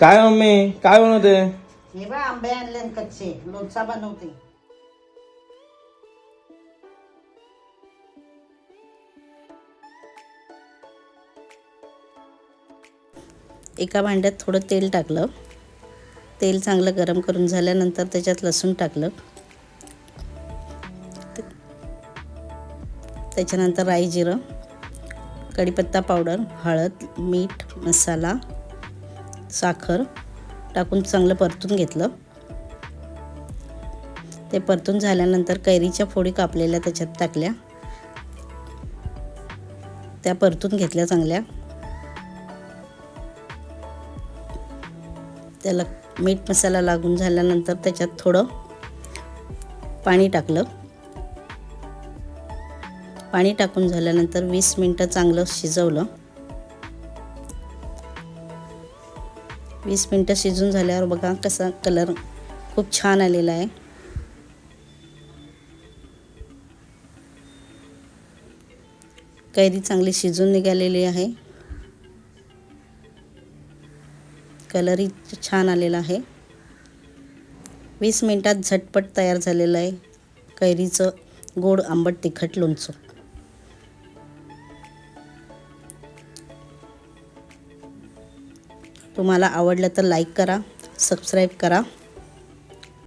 काय मम्मी? काय बनवते? हे बा आंबे आणले न कच्चे. लोणचा बनवते. एका भांड्यात थोडं तेल टाकलं. तेल चांगलं गरम करून झाल्यानंतर त्याच्यात लसूण टाकलं. त्याच्यानंतर राई जिरं कढीपत्ता पावडर हळद मीठ मसाला साखर टाकून चांगलं परतून घेतलं. ते परतून झाल्यानंतर कैरीच्या फोडी कापलेल्या त्याच्यात टाकल्या. त्या परतून घेतल्या चांगल्या. त्याला मीठ मसाला लागून झाल्यानंतर त्याच्यात थोडं पाणी टाकलं. पाणी टाकून झाल्यानंतर वीस मिनटं चांगलं शिजवलं. वीस मिनटं शिजून झाल्यावर बघा कसा कलर खूप छान आलेला आहे. कैरी चांगली शिजून निघालेली आहे. कलरही छान आलेला आहे. वीस मिनटात झटपट तयार झालेलं आहे कैरीचं गोड आंबट तिखट लोणचं. तुम्हाला आवडलं तर लाईक करा सबस्क्राईब करा.